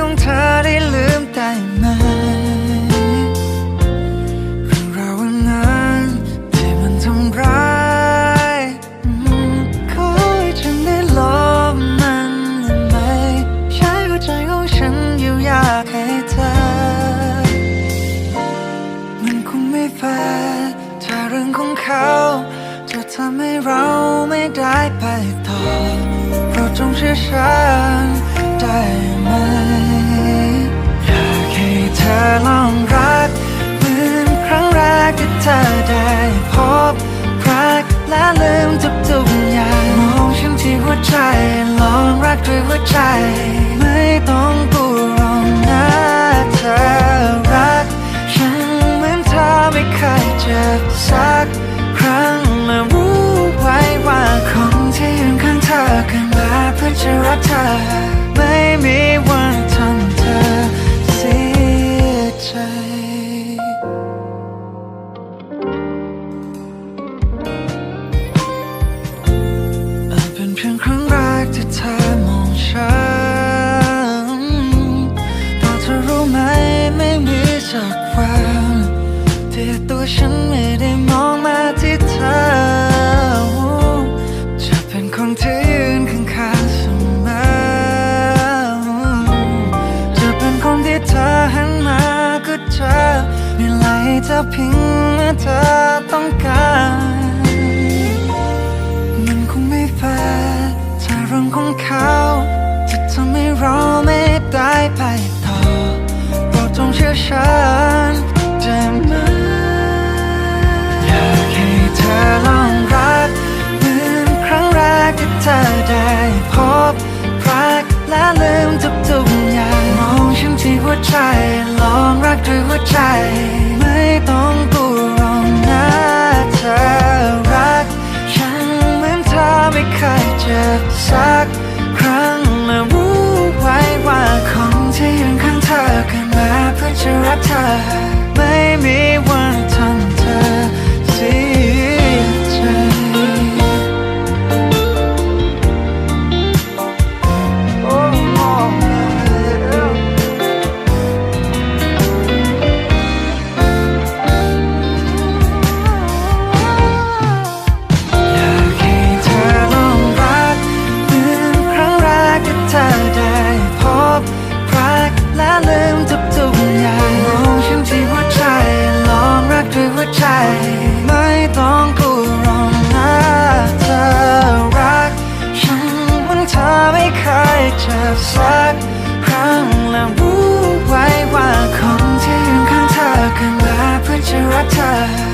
ของเธอได้ลืมได้ไหมเรื่องราวนั้นที่มันทำร้ายขอให้ฉันได้ลบมันได้ไหม ใช้หัวใจของฉันอยู่ยากให้เธอ มันคงไม่แฟร์ถ้าเรื่องของเขาจะทำให้เราไม่ได้ไปต่อเราจงเชื่อฉันได้ ธอได้พบรักและลืมทุกๆอย่างมองฉันที่หัวใจลองรักด้วยหัวใจ ไม่ต้องกูรองนะเธอรักฉันเหมือนเธอไม่เคยเจ็บสักครั้งและรู้ไว้ว่าคนที่ยืนข้างเธอเกิดมาเพื่อจะรักเธอ จากความที่ตัวฉันไม่ได้มองมาที่เธอ จะเป็นคนที่ยืนข้างๆเสมอ จะเป็นคนที่เธอหันมาก็เจอไม่ไล่เธอพิงเมื่อเธอต้องการ หัวใจ ลองรักด้วยหัวใจ ไม่ต้องกูรองนะเธอรัก ฉันเหมือนเธอไม่เคยเจ็บสักครั้งและรู้ไว้ว่าของที่ยืนข้างเธอเกิดมาเพื่อจะรักเธอ ไม่มี เธอได้พบรักและลืมทุกๆอย่างมองฉันที่หัวใจลองรักด้วยหัวใจ ไม่ต้องกูรองนะเธอรักฉันหมันเธอไม่เคยเจ็บสักครั้งและรู้ไว้ว่าคนที่ยืนข้างเธอเกิดมาเพื่อจะรักเธอ